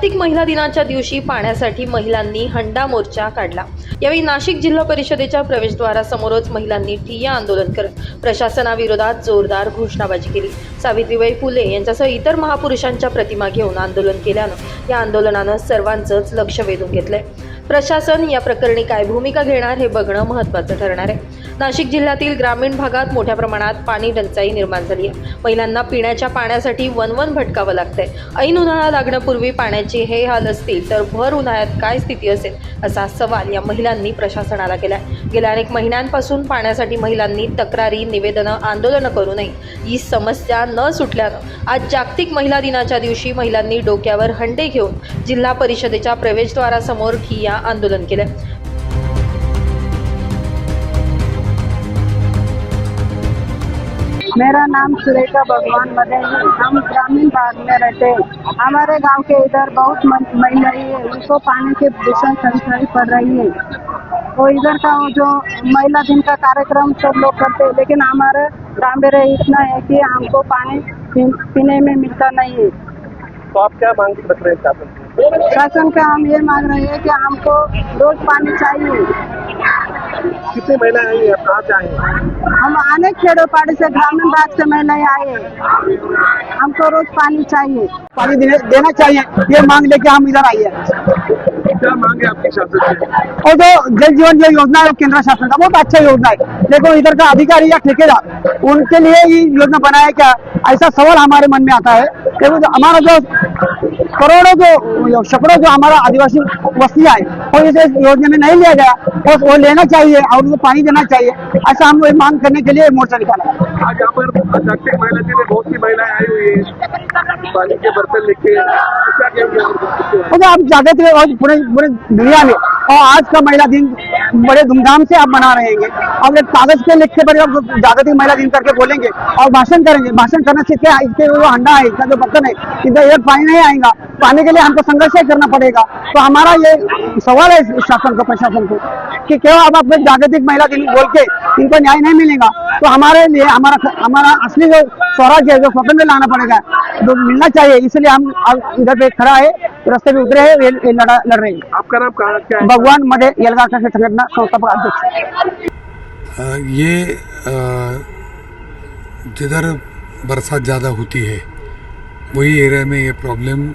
जागतिक महिला दिनाच्या दिवशी पाण्यासाठी महिलांनी हंडा मोर्चा काढला. यावेळी नाशिक जिल्हा परिषदेच्या प्रवेशद्वारासमोरच महिलांनी ठिय्या आंदोलन करत प्रशासनाविरोधात जोरदार घोषणाबाजी केली. सावित्रीबाई फुले यांच्यासह इतर महापुरुषांच्या प्रतिमा घेऊन आंदोलन केल्यानं या आंदोलनानं सर्वांचंच लक्ष वेधून घेतलंय. प्रशासन या प्रकरणी काय भूमिका घेणार हे बघणं महत्त्वाचं ठरणार आहे. नाशिक जिल्ह्यातील ग्रामीण भागात मोठ्या प्रमाणात पाणी टंचाई निर्माण झाली आहे. महिलांना पिण्याच्या पाण्यासाठी वनवन भटकावं लागतंय. ऐन उन्हाळा लागण्यापूर्वी पाण्याचे हे हाल असतील तर भर उन्हाळ्यात काय स्थिती असेल असा सवाल या महिलांनी प्रशासनाला केलाय. गेल्या अनेक महिन्यांपासून पाण्यासाठी महिलांनी तक्रारी निवेदनं आंदोलनं करू नये ही समस्या न सुटल्यानं आज जागतिक महिला दिनाच्या दिवशी महिलांनी डोक्यावर हंडे घेऊन जिल्हा परिषदेच्या प्रवेशद्वारासमोर ठिय्या आंदोलन केलं मेरा नाम सुरेखा भगवान मदे है। हम ग्रामीण भाग में रहते हैं। हमारे गाँव के इधर बहुत महिलाएँ है। उनको पानी की भीषण समस्याएँ पड़ रही है। तो इधर का जो महिला दिन का कार्यक्रम सब लोग करते हैं। लेकिन हमारे में इतना है कि हमको पानी पीने में मिलता नहीं है। तो आप क्या मांग रख रहे हैं शासन का हम ये मांग रहे हैं कि हमको रोज पानी चाहिए। कितनी महिला आई हैं? कहाँ से आई अनेक खेड़ो पाड़ी से ग्रामीण भाग से महिलाएं आए। हैं हमको रोज पानी चाहिए। पानी देने, देना चाहिए। ये मांग लेके हम इधर आए हैं क्या मांगे आपकी शासन से? और जो जल जीवन जो योजना है केंद्र शासन का बहुत अच्छा योजना है। लेकिन इधर का अधिकारी या ठेकेदार उनके लिए ये योजना बनाया क्या? ऐसा सवाल हमारे मन में आता है। कि वो जो हमारा जो करोड़ों जो सैकड़ों जो हमारा आदिवासी बस्तियां है और इसे योजना में नहीं लिया गया और वो लेना चाहिए और उनको पानी देना चाहिए ऐसा हम लोग मांग करने के लिए मोर्चा निकाला आज यहाँ पर महिला दिन में बहुत सी महिलाएं आई हुई हैं पानी के बर्तन लेके आप? जागृत में और पूरे पूरे दुनिया में और आज का महिला दिन बड़े धूमधाम से आप मना रहे हैं। अब एक कागज़ पे लिख के बड़े आप जागतिक महिला दिन करके बोलेंगे और भाषण करेंगे भाषण करने से क्या इसके जो हंडा है इसका जो बर्तन है इधर इधर पानी नहीं आएगा। पानी के लिए हमको संघर्ष ही करना पड़ेगा। तो हमारा ये सवाल है शासन को प्रशासन को कि क्यों अब अपने जागतिक महिला दिन बोल के इनको न्याय नहीं मिलेगा? तो हमारे लिए हमारा हमारा असली जो स्वराज्य है जो स्वतंत्र लाना पड़ेगा जो मिलना चाहिए इसलिए हम इधर पे खड़ा है रास्ते पे उतरे हैं लड़ रहे हैं। आपका नाम कहाँ क्या है? भगवान मध्ये यलगाव के अध्यक्ष ये जिधर बरसात ज़्यादा होती है, वही एरिया में ये प्रॉब्लम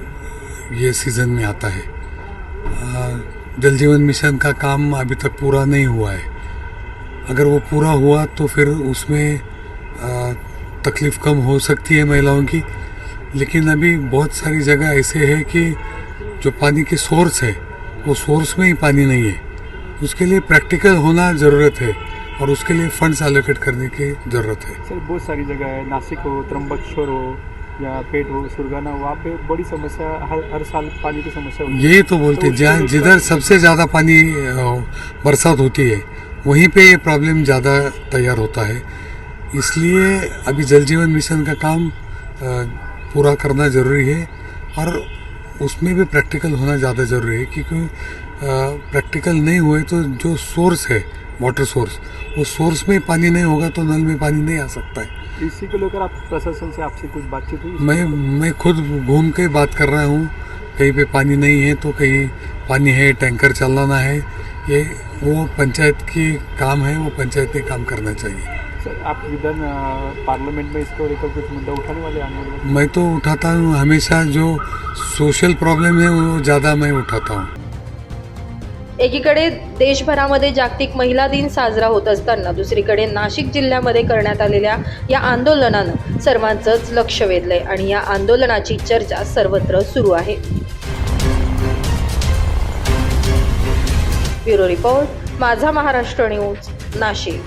ये सीज़न में आता है। जल जीवन मिशन का काम अभी तक पूरा नहीं हुआ है। अगर वो पूरा हुआ तो फिर उसमें तकलीफ़ कम हो सकती है महिलाओं की। लेकिन अभी बहुत सारी जगह ऐसे है कि जो पानी की सोर्स है, वो सोर्स में ही पानी नहीं है। उसके लिए प्रैक्टिकल होना ज़रूरत है और उसके लिए फंड्स एलोकेट करने की ज़रूरत है। सर बहुत सारी जगह है नासिक हो त्र्यंबकेश्वर हो या पेट हो सुरगाना हो वहाँ पे बड़ी समस्या हर हर साल पानी की समस्या होती है। यही तो बोलते हैं जहाँ जिधर सबसे ज़्यादा पानी बरसात होती है वहीं पे ये प्रॉब्लम ज़्यादा तैयार होता है। इसलिए अभी जल जीवन मिशन का काम पूरा करना ज़रूरी है और उसमें भी प्रैक्टिकल होना ज़्यादा ज़रूरी है क्योंकि प्रैक्टिकल नहीं हुए तो जो सोर्स है वाटर सोर्स वो सोर्स में पानी नहीं होगा तो नल में पानी नहीं आ सकता है। इसी को लेकर आप प्रशासन से आपसे कुछ बातचीत हुई? मैं मैं खुद घूम के बात कर रहा हूँ कहीं पे पानी नहीं है तो कहीं पानी है टैंकर चलाना है ये वो पंचायत की काम है वो पंचायत ने काम करना चाहिए। सर आप विधान पार्लियामेंट में इसको लेकर कुछ मुद्दा उठाने वाले आने वाले मैं तो उठाता हूँ हमेशा जो सोशल प्रॉब्लम है वो ज़्यादा मैं उठाता हूँ। एकीकडे देशभरामध्ये जागतिक महिला दिन साजरा होत असताना दुसरीकडे नाशिक जिल्ह्यामध्ये करण्यात आलेल्या या आंदोलनानं सर्वांचंच लक्ष वेधलंय आणि या आंदोलनाची चर्चा सर्वत्र सुरू आहे. Bureau report Majha Maharashtra news Nashik.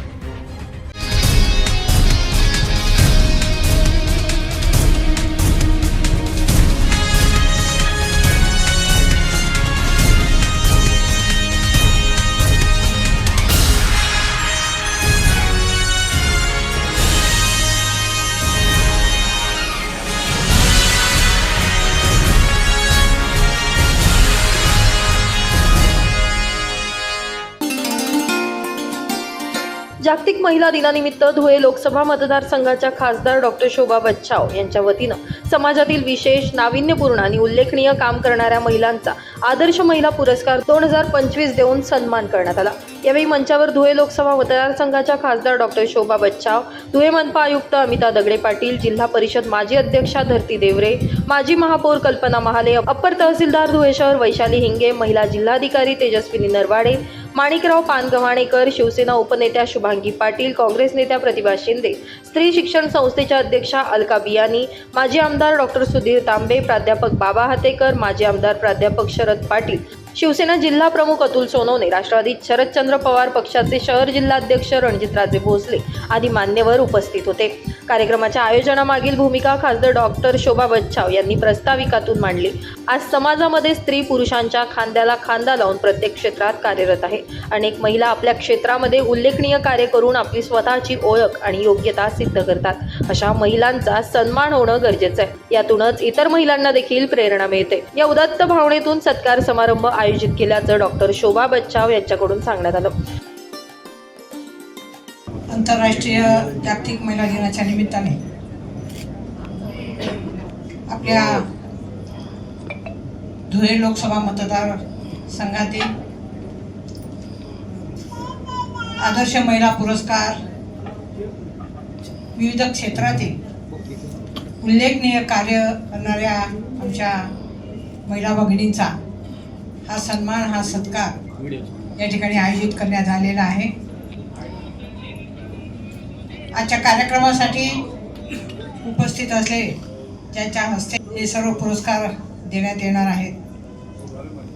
महिला दिनानिमित्त धुळे लोकसभा मतदारसंघाच्या खासदार डॉक्टर शोभा बच्छाव यांच्या वतीनं समाजातील विशेष नाविन्यपूर्ण आणि उल्लेखनीय काम करणाऱ्या महिलांचा आदर्श महिला पुरस्कार दोन हजार पंचवीस देऊन सन्मान करण्यात आला. यावेळी मंचावर धुळे लोकसभा मतदारसंघाच्या खासदार डॉक्टर शोभा बच्छाव धुळे मनपा आयुक्त अमिता दगडे पाटील जिल्हा परिषद माजी अध्यक्षा धरती देवरे माजी महापौर कल्पना महाले अप्पर तहसीलदार धुळे शहर वैशाली हिंगे महिला जिल्हाधिकारी तेजस्विनी नरवाडे माणिकराव पानगव्हाणेकर शिवसेना उपनेत्या शुभांगी पाटील काँग्रेस नेत्या प्रतिभा शिंदे स्त्री शिक्षण संस्थेच्या अध्यक्षा अलका बियानी माजी आमदार डॉक्टर सुधीर तांबे प्राध्यापक बाबा हातेकर माजी आमदार प्राध्यापक शरद पाटील शिवसेना जिल्हा प्रमुख अतुल सोनवणे राष्ट्रवादी शरदचंद्र पवार पक्षाचे शहर जिल्हाध्यक्ष रणजितराजे भोसले आदी मान्यवर उपस्थित होते. कार्यक्रमाच्या आयोजनामागील भूमिका खासदार डॉक्टर शोभा बच्छाव यांनी प्रस्ताविकातून मांडली. आज समाजामध्ये स्त्री पुरुषांच्या खांद्याला खांदा लावून प्रत्येक क्षेत्रात कार्यरत आहे. अनेक महिला आपल्या क्षेत्रामध्ये उल्लेखनीय कार्य करून आपली स्वतःची ओळख आणि योग्यता सिद्ध करतात. अशा महिलांचा सन्मान होणं गरजेचं आहे. यातूनच इतर महिलांना देखील प्रेरणा मिळते. या उदात्त भावनेतून सत्कार समारंभ आयोजित केल्याचं डॉक्टर शोभा बच्चाव यांच्याकडून सांगण्यात आलं. आंतरराष्ट्रीय जागतिक महिला दिनाच्या निमित्ताने आपल्या धुळे लोकसभा मतदार संघातील आदर्श महिला पुरस्कार विविध क्षेत्रातील उल्लेखनीय कार्य करणाऱ्या आमच्या महिला भगिनींचा हा सन्मान हा सत्कार या ठिकाणी आयोजित करण्यात आलेला आहे. आजच्या कार्यक्रमासाठी उपस्थित असले ज्यांच्या हस्ते हे सर्व पुरस्कार देण्यात येणार आहेत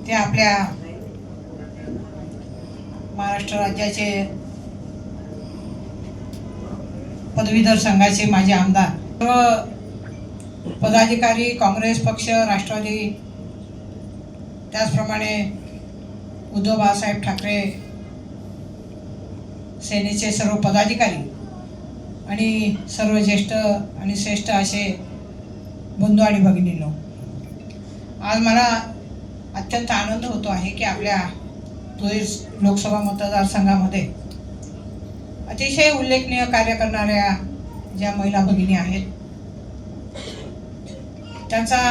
ते आपल्या महाराष्ट्र राज्याचे पदवीधर संघाचे माजी आमदार सर्व पदाधिकारी काँग्रेस पक्ष राष्ट्रवादी त्याचप्रमाणे उद्धव बाळासाहेब ठाकरे सेनेचे सर्व पदाधिकारी आणि सर्व ज्येष्ठ आणि श्रेष्ठ असे बंधू आणि भगिनींनो आज मला अत्यंत आनंद होतो आहे की आपल्या धुळे लोकसभा मतदारसंघामध्ये अतिशय उल्लेखनीय कार्य करणाऱ्या ज्या महिला भगिनी आहेत त्यांचा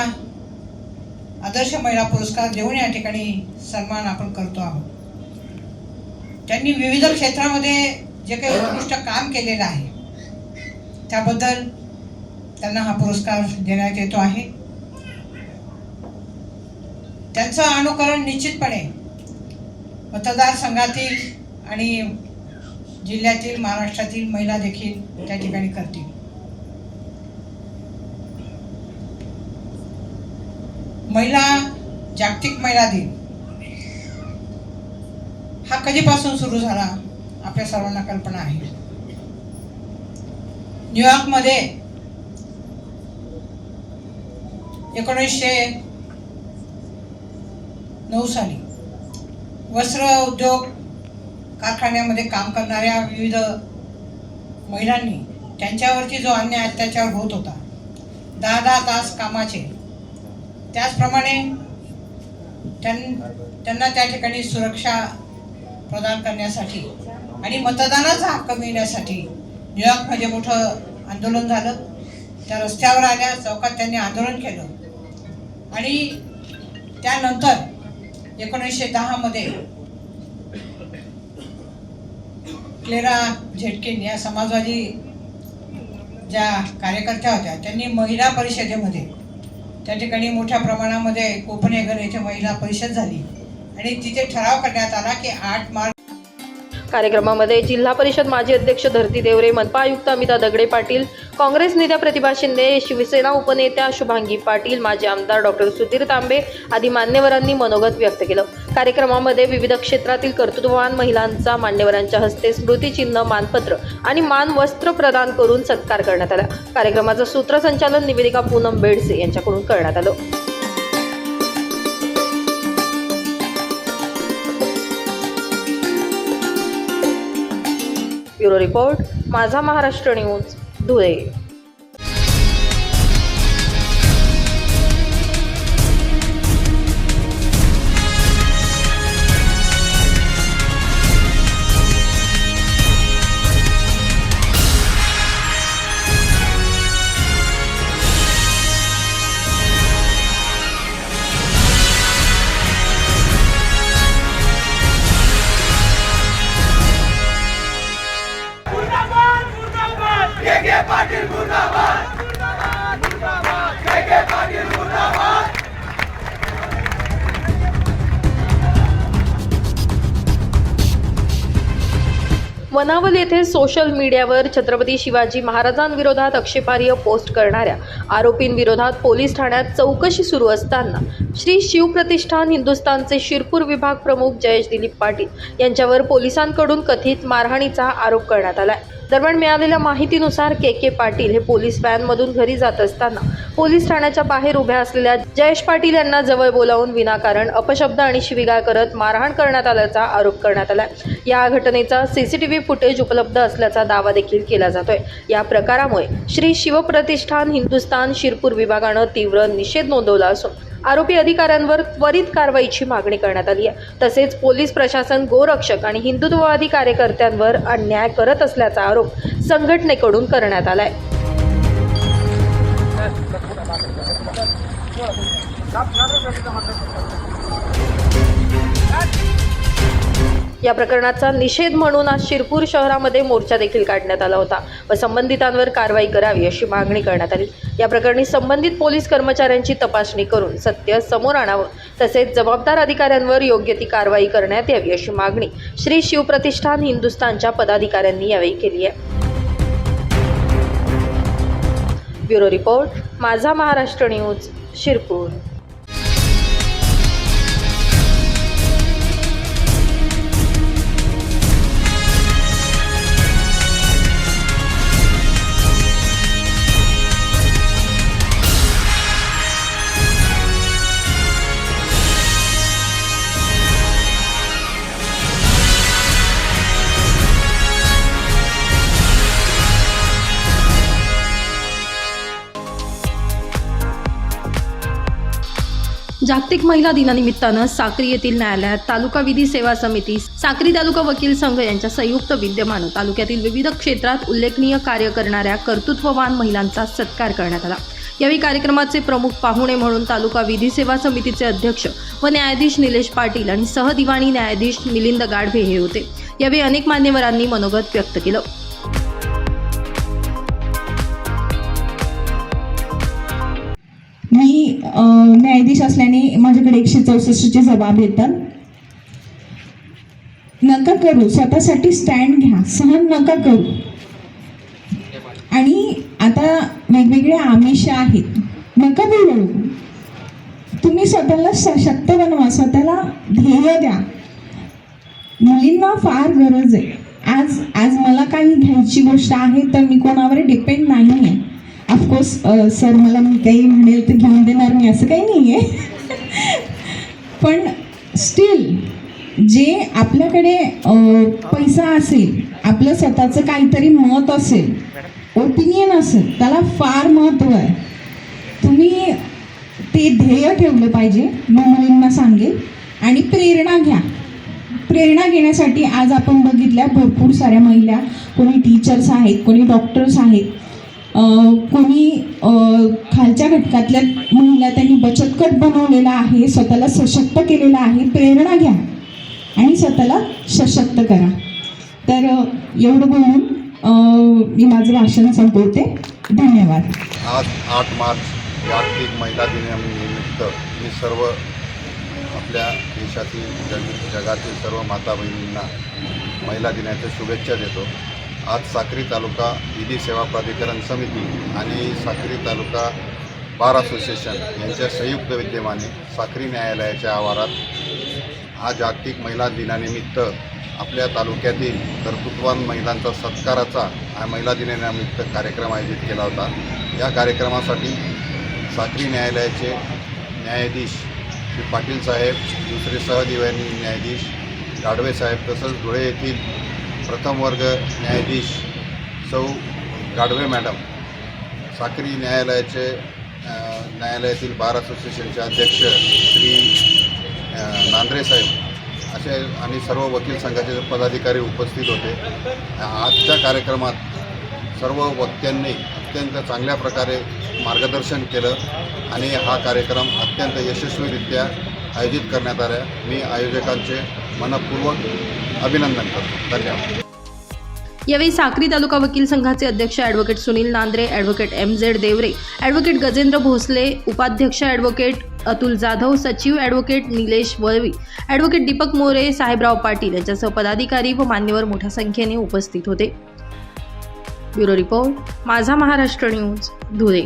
आदर्श महिला पुरस्कार देऊन या ठिकाणी सन्मान आपण करतो आहोत. त्यांनी विविध क्षेत्रामध्ये जे काही उत्कृष्ट काम केलेलं आहे त्याबद्दल त्यांना हा पुरस्कार देण्यात येतो आहे. त्यांचं अनुकरण निश्चितपणे मतदारसंघातील आणि जिल्ह्यातील महाराष्ट्रातील महिला देखील त्या ठिकाणी करतील. महिला जागतिक महिला दिन. हा कधीपासून सुरू झाला? आपल्या सर्वांना कल्पना आहे. न्यूयॉर्कमध्ये एकोणीसशे नऊ साली वस्त्र उद्योग कारखान्यामध्ये काम करणाऱ्या विविध महिलांनी त्यांच्यावरती जो अन्याय अत्याचार होत होता दहा दहा तास कामाचे त्याचप्रमाणे त्यां त्यांना त्या ठिकाणी सुरक्षा प्रदान करण्यासाठी आणि मतदानाचा हक्क मिळण्यासाठी न्यूयॉर्कमध्ये मोठं आंदोलन झालं. त्या रस्त्यावर आल्या चौकात त्यांनी आंदोलन केलं. आणि त्यानंतर एकोणीसशे दहामध्ये क्लेरा झेटकिन या समाजवादी ज्या कार्यकर्त्या होत्या त्यांनी महिला परिषदेमध्ये त्या ठिकाणी मोठ्या प्रमाणामध्ये कोपनेगर येथे महिला परिषद झाली. आणि तिथे ठराव करण्यात आला की आठ मार्च कार्यक्रमामध्ये जिल्हा परिषद माजी अध्यक्ष धरती देवरे मनपा आयुक्त अमिता दगडे पाटील काँग्रेस नेत्या प्रतिभा शिंदे शिवसेना उपनेत्या शुभांगी पाटील माजी आमदार डॉक्टर सुधीर तांबे आदी मान्यवरांनी मनोगत व्यक्त केलं. कार्यक्रमामध्ये विविध क्षेत्रातील कर्तृत्ववान महिलांचा मान्यवरांच्या हस्ते स्मृतिचिन्ह मानपत्र आणि मान वस्त्र प्रदान करून सत्कार करण्यात आला. कार्यक्रमाचं सूत्रसंचालन निवेदिका पूनम बेडसे यांच्याकडून करण्यात आलं. Bureau report Majha Maharashtra news. Dhule वनावल येथे सोशल मीडियावर छत्रपती शिवाजी महाराजांविरोधात आक्षेपार्ह पोस्ट करणाऱ्या आरोपींविरोधात पोलीस ठाण्यात चौकशी सुरू असताना श्री शिवप्रतिष्ठान हिंदुस्थानचे शिरपूर विभाग प्रमुख जयेश दिलीप पाटील यांच्यावर पोलिसांकडून कथित मारहाणीचा आरोप करण्यात आला आहे दरम्यान मिळालेल्या माहितीनुसार के के पाटील हे पोलीस व्हॅनमधून घरी जात असताना पोलीस ठाण्याच्या बाहेर उभ्या असलेल्या जयेश पाटील यांना जवळ बोलावून विनाकारण अपशब्द आणि शिविगाळ करत मारहाण करण्यात आल्याचा आरोप करण्यात आला या घटनेचा सीसीटीव्ही फुटेज उपलब्ध असल्याचा दावा देखील केला जातोय. या प्रकारामुळे श्री शिवप्रतिष्ठान हिंदुस्थान शिरपूर विभागानं तीव्र निषेध नोंदवला असून आरोपी अधिकाऱ्यांवर त्वरित कारवाईची मागणी करण्यात आली आहे. तसेच पोलीस प्रशासन गोरक्षक आणि हिंदुत्ववादी कार्यकर्त्यांवर अन्याय करत असल्याचा आरोप संघटनेकडून करण्यात आला आहे या प्रकरणाचा निषेध म्हणून आज शिरपूर शहरामध्ये मोर्चा देखील काढण्यात आला होता. व संबंधितांवर कारवाई करावी अशी मागणी करण्यात आली. या प्रकरणी संबंधित पोलीस कर्मचाऱ्यांची तपासणी करून सत्य समोर आणावं तसेच जबाबदार अधिकाऱ्यांवर योग्य ती कारवाई करण्यात यावी अशी मागणी श्री शिवप्रतिष्ठान हिंदुस्थानच्या पदाधिकाऱ्यांनी यावेळी केली आहे. Bureau report Majha Maharashtra news Shirpur. जागतिक महिला दिनानिमित्तानं साक्री येथील न्यायालयात तालुका विधी सेवा समिती साक्री तालुका वकील संघ यांच्या संयुक्त विद्यमानं तालुक्यातील विविध क्षेत्रात उल्लेखनीय कार्य करणाऱ्या कर्तृत्ववान महिलांचा सत्कार करण्यात आला. यावेळी कार्यक्रमाचे प्रमुख पाहुणे म्हणून तालुका विधी सेवा समितीचे अध्यक्ष व न्यायाधीश निलेश पाटील आणि सहदिवाणी न्यायाधीश मिलिंद गाढवे हे होते. यावेळी अनेक मान्यवरांनी मनोगत व्यक्त केलं. असल्याने माझ्याकडे एकशे चौसष्टचे जबाब येतात. नका करू स्वतःसाठी स्टँड घ्या सहन नका करू. आणि आता वेगवेगळे आमिष आहेत. नका बोलू. तुम्ही स्वतःला सशक्त बनवा स्वतःला ध्येय द्या. मुलींना फार गरज आहे. आज आज मला काही घ्यायची गोष्ट आहे तर मी कोणावर डिपेंड नाही आहे ऑफकोर्स सर मला मी काही म्हणेल तर घेऊन देणार मी असं काही नाही आहे पण स्टील जे आपल्याकडे पैसा असेल आपलं स्वतःचं काहीतरी मत असेल ओपिनियन असेल त्याला फार महत्त्व आहे. तुम्ही ते ध्येय ठेवलं पाहिजे मी मुलींना सांगेल आणि प्रेरणा घ्या. प्रेरणा घेण्यासाठी आज आपण बघितल्या भरपूर साऱ्या महिला कोणी टीचर्स आहेत कोणी डॉक्टर्स आहेत कोणी खालच्या घटकातल्या महिला त्यांनी बचत गट बनवलेला आहे स्वतःला सशक्त केलेला आहे प्रेरणा घ्या आणि स्वतःला सशक्त करा. तर एवढं बोलून मी माझं भाषण संपवते. धन्यवाद. आज आठ मार्च जागतिक महिला दिनानिमित्त मी सर्व आपल्या देशातील जगातील सर्व माता बहिणींना महिला दिनाच्या शुभेच्छा देतो. आज साक्री तालुका विधी सेवा प्राधिकरण समिती आणि साक्री तालुका बार असोसिएशन यांच्या संयुक्त विद्यमाने साक्री न्यायालयाच्या आवारात हा जागतिक महिला दिनानिमित्त आपल्या तालुक्यातील कर्तृत्वान महिलांचा सत्काराचा हा महिला दिनानिमित्त कार्यक्रम आयोजित केला होता. या कार्यक्रमासाठी साक्री न्यायालयाचे न्यायाधीश श्री पाटील साहेब दुसरे सहदिवानी न्यायाधीश गाडवे साहेब तसंच धुळे येथील प्रथम वर्ग न्यायाधीश सौ गाडवे मॅडम साक्री न्यायालयाचे न्यायालयातील बार असोसिएशनचे अध्यक्ष श्री नांद्रे साहेब असे आणि सर्व वकील संघाचे पदाधिकारी उपस्थित होते. आजच्या कार्यक्रमात सर्व वक्त्यांनी अत्यंत चांगल्या प्रकारे मार्गदर्शन केलं आणि हा कार्यक्रम अत्यंत यशस्वीरित्या आयोजित करण्यात आला. मी आयोजकांचे मनपूर्वक अभिनंदन करतो. धन्यवाद. यावेळी साक्री तालुका वकील संघाचे अध्यक्ष advocate Sunil Nandre advocate M Z Deore advocate Gajendra Bhosale उपाध्यक्ष ॲडव्होकेट अतुल जाधव सचिव ॲडव्होकेट निलेश वळवी ॲडव्होकेट दीपक मोरे साहेबराव पाटील यांच्यासह पदाधिकारी व मान्यवर मोठ्या संख्येने उपस्थित होते. Bureau report Majha Maharashtra news Dhule.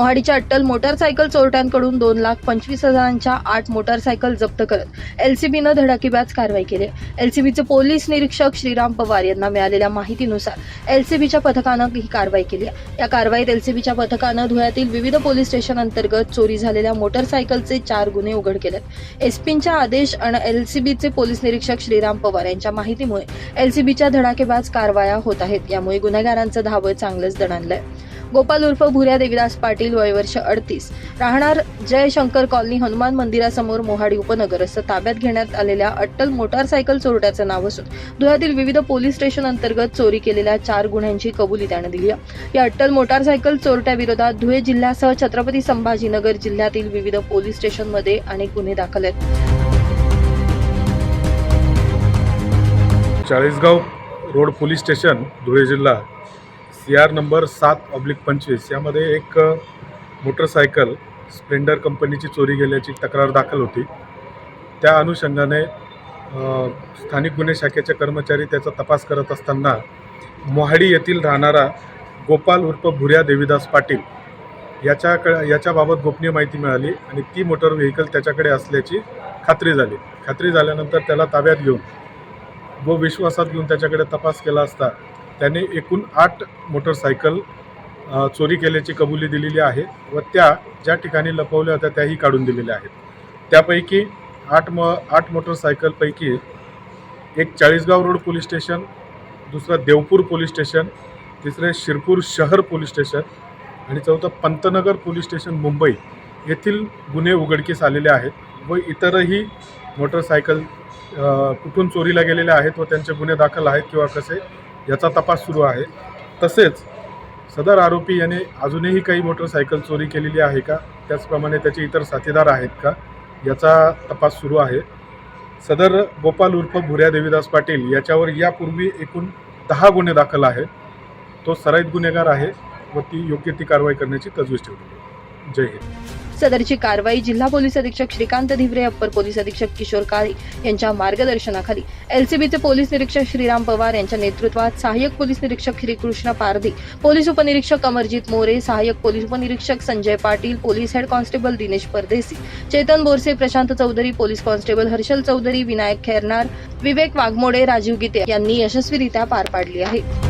मोहाडीच्या अट्टल मोटारसायकल चोरट्यांकडून दोन लाख पंचवीस हजारांच्या आठ मोटारसायकल जप्त करत एलसीबीनं धडाकेबाज कारवाई केली. एलसीबीचे पोलीस निरीक्षक श्रीराम पवार यांना मिळालेल्या माहितीनुसार एलसीबीच्या पथकानं ही कारवाई केली आहे. या कारवाईत एलसीबीच्या पथकानं धुळ्यातील विविध पोलीस स्टेशन अंतर्गत चोरी झालेल्या मोटारसायकलचे चार गुन्हे उघड केलेत. एसपींच्या आदेश आणि एलसीबीचे पोलीस निरीक्षक श्रीराम पवार यांच्या माहितीमुळे एलसीबीच्या धडाकेबाज कारवाया होत आहेत. यामुळे गुन्हेगारांचं धावं चांगलंच दणाणलंय. गोपाल उर्फ भुऱ्या देविदास पाटील वय वर्ष अडतीस. राहणार जयशंकर कॉलनी हनुमान मंदिरासमोर मोहाडी उपनगर. असं ताब्यात घेण्यात आलेल्या अट्टल मोटारसायकल चोरट्याचं नाव असून धुळ्यातील विविध पोलीस स्टेशन अंतर्गत चोरी केलेल्या चार गुन्ह्यांची कबुली त्यानं दिली आहे. या अट्टल मोटारसायकल चोरट्याविरोधात धुळे जिल्ह्यासह छत्रपती संभाजीनगर जिल्ह्यातील विविध पोलीस स्टेशनमध्ये अनेक गुन्हे दाखल आहेत. Chalisgaon road police station Dhule जिल्हा. सी आर नंबर सात ऑब्लिक पंचवीस यामध्ये एक मोटरसायकल स्प्लेंडर कंपनीची चोरी गेल्याची तक्रार दाखल होती. त्या अनुषंगाने स्थानिक गुन्हे शाखेचे कर्मचारी त्याचा तपास करत असताना मोहाडी येथील राहणारा गोपाल उर्फ भुऱ्या देवीदास पाटील याच्याक याच्याबाबत गोपनीय माहिती मिळाली आणि ती मोटर व्हेकल त्याच्याकडे असल्याची खात्री झाली. खात्री झाल्यानंतर त्याला ताब्यात घेऊन व विश्वासात घेऊन त्याच्याकडे तपास केला असता त्याने एकूण आठ मोटरसायकल चोरी केल्याची कबुली दिलेली आहे व त्या ज्या ठिकाणी लपवल्या होत्या त्याही काढून दिलेल्या आहेत. त्यापैकी आठ म आठ मोटरसायकलपैकी एक चाळीसगाव रोड पोलीस स्टेशन दुसरं देवपूर पोलीस स्टेशन तिसरे शिरपूर शहर पोलीस स्टेशन आणि चौथं पंतनगर पोलीस स्टेशन मुंबई येथील गुन्हे उघडकीस आलेले आहेत व इतरही मोटरसायकल कुठून चोरीला गेलेले आहेत व त्यांचे गुन्हे दाखल आहेत किंवा कसे याचा तपास सुरू आहे. तसेच सदर आरोपी याने अजूनही काही मोटरसायकल चोरी केलेली आहे का? त्याचप्रमाणे त्याचे इतर साथीदार आहेत का? याचा तपास सुरू आहे. सदर गोपाल उर्फ भुऱ्या देवीदास पाटील याच्यावर यापूर्वी एकूण दहा गुन्हे दाखल आहेत. तो सराईत गुन्हेगार आहे व ती योग्य ती कारवाई करण्याची तजवीज ठेवली जय हिंद. सदरची कारवाई जिल्हा पोलीस अधीक्षक श्रीकांत धिवरे अप्पर पोलीस अधीक्षक किशोर काळे यांच्या मार्गदर्शनाखाली. एलसीबीचे पोलीस निरीक्षक श्रीराम पवार यांच्या नेतृत्वात सहाय्यक पोलीस निरीक्षक श्रीकृष्ण पारधी पोलीस उपनिरीक्षक अमरजित मोरे सहाय्यक पोलीस उपनिरीक्षक Sanjay Patil police head constable Dinesh Pardesi Chetan Borse Prashant Chaudhari police constable Harshal Chaudhari Vinayak Khairnar Vivek Waghmode Rajeev Gite यांनी यशस्वीरित्या पार पाडली आहे.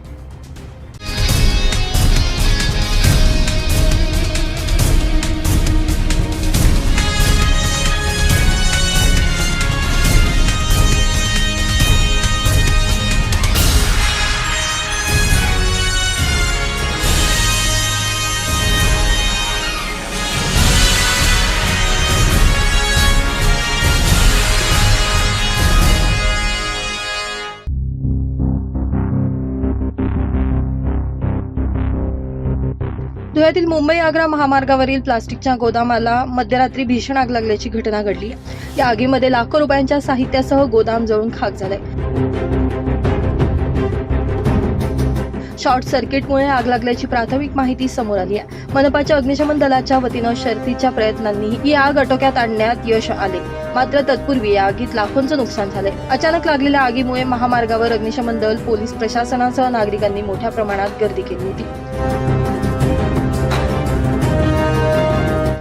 धुळ्यातील मुंबई आग्रा महामार्गावरील प्लास्टिकच्या गोदामाला मध्यरात्री भीषण आग लागल्याची घटना घडली. या आगीमध्ये लाखो रुपयांच्या साहित्यासह गोदाम जळून खाक झालंय शॉर्ट सर्किटमुळे आग लागल्याची प्राथमिक माहिती समोर आली आहे. मनपाच्या अग्निशमन दलाच्या वतीनं शर्थीच्या प्रयत्नांनी ही आग आटोक्यात आणण्यात यश आले. मात्र तत्पूर्वी या आगीत लाखोंचं नुकसान झालंय. अचानक लागलेल्या आगीमुळे महामार्गावर अग्निशमन दल पोलीस प्रशासनासह नागरिकांनी मोठ्या प्रमाणात गर्दी केली होती.